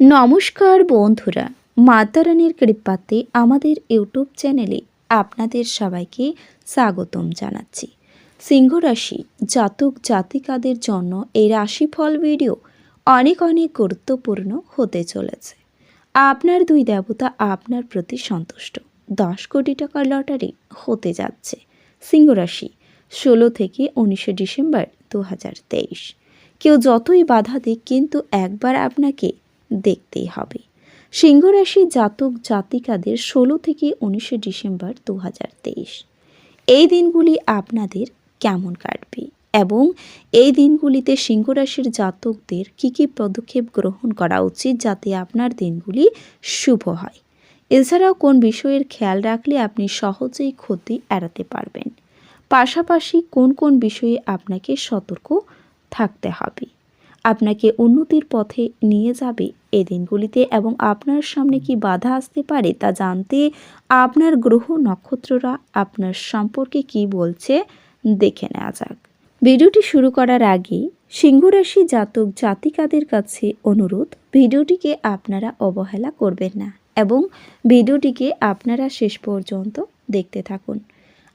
নমস্কার বন্ধুরা মাতারানির কৃপাতে আমাদের ইউটিউব চ্যানেলে আপনাদের সবাইকে স্বাগতম জানাচ্ছি। সিংহ রাশি জাতক জাতিকাদের জন্য এই রাশিফল ভিডিও অনেক অনেক গুরুত্বপূর্ণ হতে চলেছে। আপনার দুই দেবতা আপনার প্রতি সন্তুষ্ট। দশ কোটি টাকার লটারি হতে যাচ্ছে সিংহ রাশি ষোলো থেকে উনিশে ডিসেম্বর দু হাজার তেইশ। কেউ যতই বাধা দিক, কিন্তু একবার আপনাকে দেখতেই হবে। সিংহরাশি জাতক জাতিকাদের ষোলো থেকে উনিশে ডিসেম্বর দু হাজার তেইশ। এই দিনগুলি আপনাদের কেমন কাটবে এবং এই দিনগুলিতে সিংহ রাশির জাতকদের কী কী পদক্ষেপ গ্রহণ করা উচিত যাতে আপনার দিনগুলি শুভ হয়? এছাড়াও কোন বিষয়ের খেয়াল রাখলে আপনি সহজেই ক্ষতি এড়াতে পারবেন? পাশাপাশি কোন কোন বিষয়ে আপনাকে সতর্ক থাকতে হবে? আপনাকে উন্নতির পথে নিয়ে যাবে। এ দিনগুলিতে এবং আপনার সামনে কি বাধা আসতে পারে তা জানতে আপনার গ্রহ নক্ষত্ররা আপনার সম্পর্কে কি বলছে দেখে নেওয়া যাক। ভিডিওটি শুরু করার আগে সিংহরাশি জাতক জাতিকাদের কাছে অনুরোধ, ভিডিওটিকে আপনারা অবহেলা করবেন না এবং ভিডিওটিকে আপনারা শেষ পর্যন্ত দেখতে থাকুন।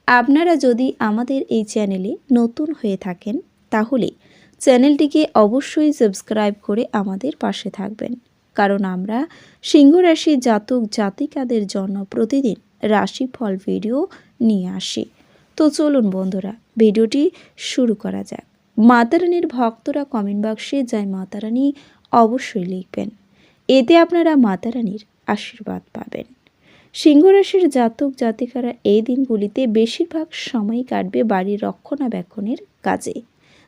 আপনারা যদি আমাদের এই চ্যানেলে নতুন হয়ে থাকেন, তাহলে চ্যানেলটিকে অবশ্যই সাবস্ক্রাইব করে আমাদের পাশে থাকবেন। কারণ আমরা সিংহ রাশি জাতক জাতিকাদের জন্য প্রতিদিন রাশিফল ভিডিও নিয়ে আসি। তো চলুন বন্ধুরা, ভিডিওটি শুরু করা যাক। মাতারানির ভক্তরা কমেন্ট বক্সে জয় মাতারানি অবশ্যই লিখবেন। এতে আপনারা মাতারানির আশীর্বাদ পাবেন। সিংহ রাশির জাতক জাতিকারা এই দিনগুলিতে বেশিরভাগ সময় কাটবে বাড়ির রক্ষণাবেক্ষণের কাজে।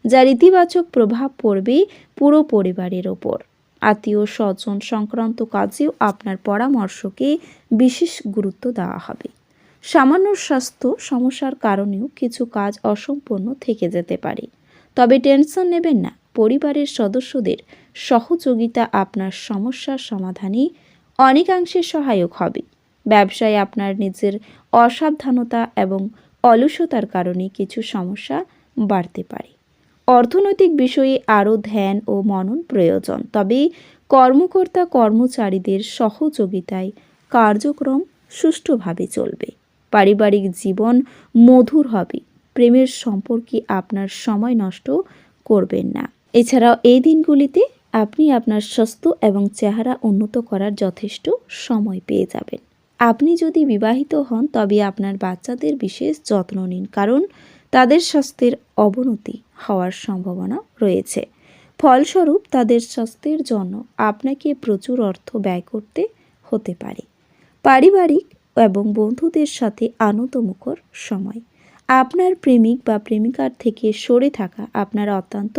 যার ইতিবাচক প্রভাব পড়বে পুরো পরিবারের ওপর। আত্মীয় স্বজন সংক্রান্ত কাজেও আপনার পরামর্শকে বিশেষ গুরুত্ব দেওয়া হবে। সামান্য স্বাস্থ্য সমস্যার কারণেও কিছু কাজ অসম্পূর্ণ থেকে যেতে পারে। তবে টেনশন নেবেন না, পরিবারের সদস্যদের সহযোগিতা আপনার সমস্যার সমাধানে অনেকাংশে সহায়ক হবে। ব্যবসায় আপনার নিজের অসাবধানতা এবং অলসতার কারণে কিছু সমস্যা বাড়তে পারে। অর্থনৈতিক বিষয়ে আরও ধ্যান ও মনন প্রয়োজন। তবে কর্মকর্তা কর্মচারীদের সহযোগিতায় কার্যক্রম সুষ্ঠুভাবে চলবে। পারিবারিক জীবন মধুর হবে। প্রেমের সম্পর্কে আপনার সময় নষ্ট করবেন না। এছাড়াও এই দিনগুলিতে আপনি আপনার স্বাস্থ্য এবং চেহারা উন্নত করার যথেষ্ট সময় পেয়ে যাবেন। আপনি যদি বিবাহিত হন, তবে আপনার বাচ্চাদের বিশেষ যত্ন নিন। কারণ তাদের স্বাস্থ্যের অবনতি হওয়ার সম্ভাবনা রয়েছে। ফলস্বরূপ, তাদের স্বাস্থ্যের জন্য আপনাকে প্রচুর অর্থ ব্যয় করতে হতে পারে। পারিবারিক এবং বন্ধুদের সাথে আনন্দমুখর সময়। আপনার প্রেমিক বা প্রেমিকার থেকে সরে থাকা আপনার অত্যন্ত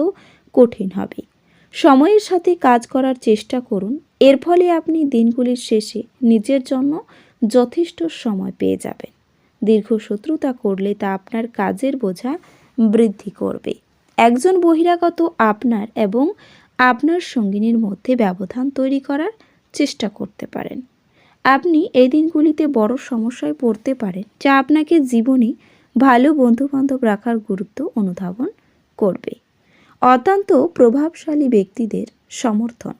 কঠিন হবে। সময়ের সাথে কাজ করার চেষ্টা করুন। এর ফলে আপনি দিনগুলির শেষে নিজের জন্য যথেষ্ট সময় পেয়ে যাবেন। দীর্ঘ শত্রুতা করলে তা আপনার কাজের বোঝা বৃদ্ধি করবে। একজন বহিরাগত আপনার এবং আপনার সঙ্গিনীর মধ্যে ব্যবধান তৈরি করার চেষ্টা করতে পারেন। আপনি এই দিনগুলিতে বড় সমস্যায় পড়তে পারেন, যা আপনাকে জীবনে ভালো বন্ধুবান্ধব রাখার গুরুত্ব অনুধাবন করবে। অত্যন্ত প্রভাবশালী ব্যক্তিদের সমর্থন।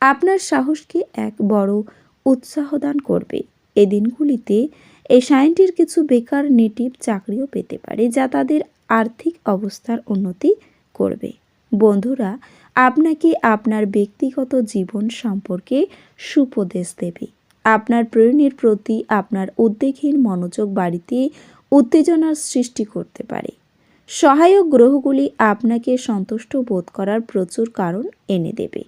আপনার সাহসকে এক বড় উৎসাহ দান করবে। এই দিনগুলিতে এই সাইনটির কিছু বেকার নেটিভ চাকরিও পেতে পারে যা তাদের আর্থিক অবস্থার উন্নতি করবে। বন্ধুরা, আপনাকে আপনার ব্যক্তিগত জীবন সম্পর্কে সুপদেশ দেবে। আপনার প্রেরণের প্রতি আপনার উদ্বেগহীন মনোযোগ বাড়িতে উত্তেজনার সৃষ্টি করতে পারে। সহায়ক গ্রহগুলি আপনাকে সন্তুষ্ট বোধ করার প্রচুর কারণ এনে দেবে।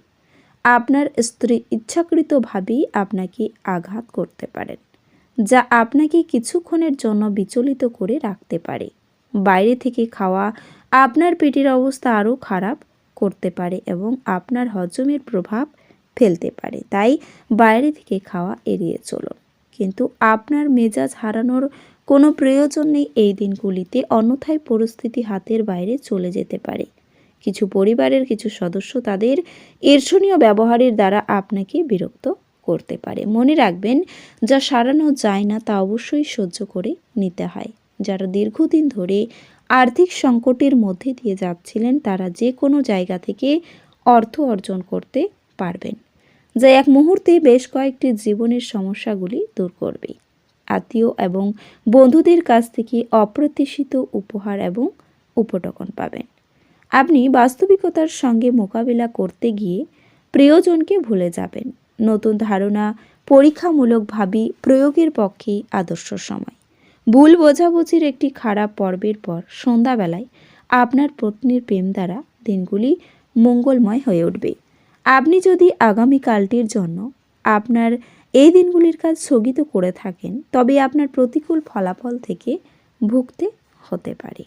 আপনার স্ত্রী ইচ্ছাকৃতভাবেই আপনাকে আঘাত করতে পারেন। যা আপনাকে কিছুক্ষণের জন্য বিচলিত করে রাখতে পারে। বাইরে থেকে খাওয়া আপনার পেটের অবস্থা আরও খারাপ করতে পারে এবং আপনার হজমের প্রভাব ফেলতে পারে। তাই বাইরে থেকে খাওয়া এড়িয়ে চলুন। কিন্তু আপনার মেজাজ হারানোর কোনো প্রয়োজন নেই এই দিনগুলিতে, অন্যথায় পরিস্থিতি হাতের বাইরে চলে যেতে পারে। কিছু পরিবারের কিছু সদস্য তাদের ঈর্ষণীয় ব্যবহারের দ্বারা আপনাকে বিরক্ত করতে পারে। মনে রাখবেন, যা সারানো যায় না তা অবশ্যই সহ্য করে নিতে হয়। যারা দীর্ঘদিন ধরে আর্থিক সংকটের মধ্যে দিয়ে যাচ্ছিলেন, তারা যে কোনো জায়গা থেকে অর্থ অর্জন করতে পারবেন, যা এক মুহূর্তে বেশ কয়েকটি জীবনের সমস্যাগুলি দূর করবে। আত্মীয় এবং বন্ধুদের কাছ থেকে অপ্রত্যাশিত উপহার এবং উপটকন পাবেন। আপনি বাস্তবিকতার সঙ্গে মোকাবিলা করতে গিয়ে প্রিয়জনকে ভুলে যাবেন। নতুন ধারণা পরীক্ষামূলকভাবে প্রয়োগের পক্ষেই আদর্শ সময়। ভুল বোঝাবুঝির একটি খারাপ পর্বের পর সন্ধ্যাবেলায় আপনার পত্নীর প্রেম দ্বারা দিনগুলি মঙ্গলময় হয়ে উঠবে। আপনি যদি আগামীকালটির জন্য আপনার এই দিনগুলির কাজ স্থগিত করে থাকেন, তবে আপনার প্রতিকূল ফলাফল থেকে ভুগতে হতে পারে।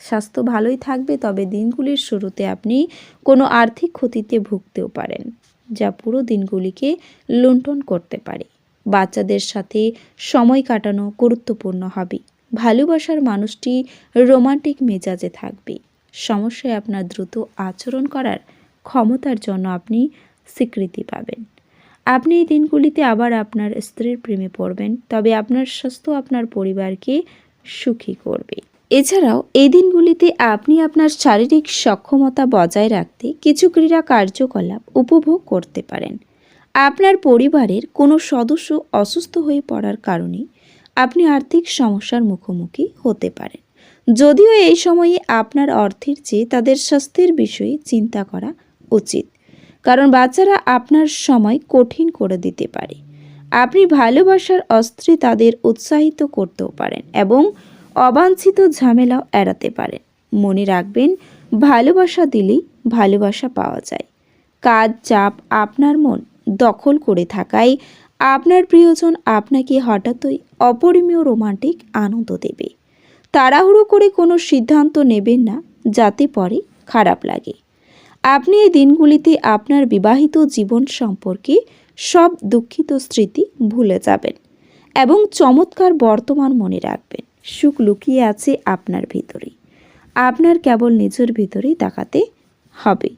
স্বাস্থ্য ভালোই থাকবে, তবে দিনগুলির শুরুতে আপনি কোনো আর্থিক ক্ষতিতে ভুগতেও পারেন। যা পুরো দিনগুলিকে লুণ্ঠন করতে পারে। বাচ্চাদের সাথে সময় কাটানো গুরুত্বপূর্ণ হবে। ভালোবাসার মানুষটি রোমান্টিক মেজাজে থাকবে। সমস্যায় আপনার দ্রুত আচরণ করার ক্ষমতার জন্য আপনি স্বীকৃতি পাবেন। আপনি এই দিনগুলিতে আবার আপনার স্ত্রীর প্রেমে পড়বেন, তবে আপনার স্বাস্থ্য আপনার পরিবারকে সুখী করবে। এছাড়াও, এই দিনগুলিতে আপনি আপনার শারীরিক সক্ষমতা বজায় রাখতে কিছু ক্রীড়া কার্যকলাপ উপভোগ করতে পারেন। আপনার পরিবারের কোনো সদস্য অসুস্থ হয়ে পড়ার কারণে আপনি আর্থিক সমস্যার মুখোমুখি হতে পারেন। যদিও এই সময়ে আপনার অর্থের চেয়ে তাদের স্বাস্থ্যের বিষয়ে চিন্তা করা উচিত, কারণ বাচ্চারা আপনার সময় কঠিন করে দিতে পারে। আপনি ভালোবাসার অস্ত্রে তাদের উৎসাহিত করতেও পারেন এবং অবাঞ্ছিত ঝামেলাও এড়াতে পারেন মনে রাখবেন, ভালোবাসা দিলেই ভালোবাসা পাওয়া যায়। কাজ, চাপ আপনার মন দখল করে থাকায় আপনার প্রিয়জন আপনাকে হঠাৎই অপরিমীয় রোমান্টিক আনন্দ দেবে। তাড়াহুড়ো করে কোনো সিদ্ধান্ত নেবেন না, যাতে পরে খারাপ লাগে। আপনি এই দিনগুলিতে আপনার বিবাহিত জীবন সম্পর্কে সব দুঃখিত স্মৃতি ভুলে যাবেন এবং চমৎকার বর্তমান মনে রাখবেন। সুখ লুকিয়ে আছে আপনার ভিতরেই। আপনার কেবল নিজের ভিতরেই তাকাতে হবে।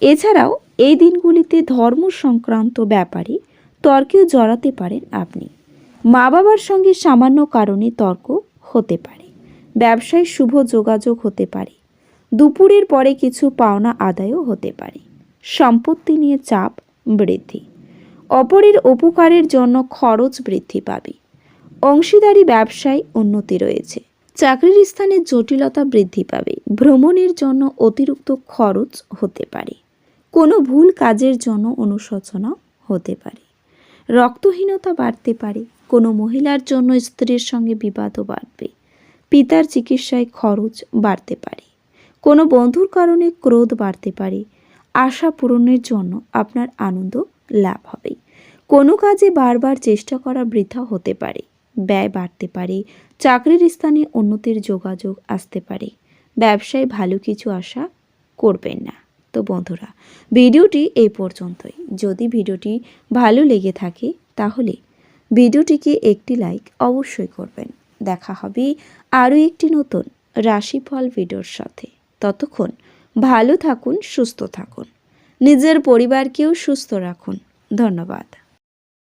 এছাড়াও এই দিনগুলিতে ধর্ম সংক্রান্ত ব্যাপারে তর্কেও জড়াতে পারেন আপনি। মা বাবার সঙ্গে সামান্য কারণে তর্ক হতে পারে। ব্যবসায় শুভ যোগাযোগ হতে পারে। দুপুরের পরে কিছু পাওনা আদায়ও হতে পারে। সম্পত্তি নিয়ে চাপ বৃদ্ধি। অপরের উপকারের জন্য খরচ বৃদ্ধি পাবে। অংশীদারি ব্যবসায় উন্নতি রয়েছে। চাকরির স্থানে জটিলতা বৃদ্ধি পাবে। ভ্রমণের জন্য অতিরিক্ত খরচ হতে পারে। কোনো ভুল কাজের জন্য অনুশোচনা হতে পারে। রক্তহীনতা বাড়তে পারে। কোনো মহিলার জন্য স্ত্রীর সঙ্গে বিবাদও বাড়বে। পিতার চিকিৎসায় খরচ বাড়তে পারে। কোনো বন্ধুর কারণে ক্রোধ বাড়তে পারে। আশা পূরণের জন্য আপনার আনন্দ লাভ হবে। কোনো কাজে বারবার চেষ্টা করা বৃথা হতে পারে। ব্যয় বাড়তে পারে, চাকরির স্থানে উন্নতির যোগাযোগ আসতে পারে। ব্যবসায় ভালো কিছু আশা করবেন না। তো বন্ধুরা, ভিডিওটি এই পর্যন্তই। যদি ভিডিওটি ভালো লেগে থাকে, তাহলে ভিডিওটিকে একটি লাইক অবশ্যই করবেন। দেখা হবে আরও একটি নতুন রাশিফল ভিডিওর সাথে। ততক্ষণ ভালো থাকুন, সুস্থ থাকুন। নিজের পরিবারকেও সুস্থ রাখুন। ধন্যবাদ।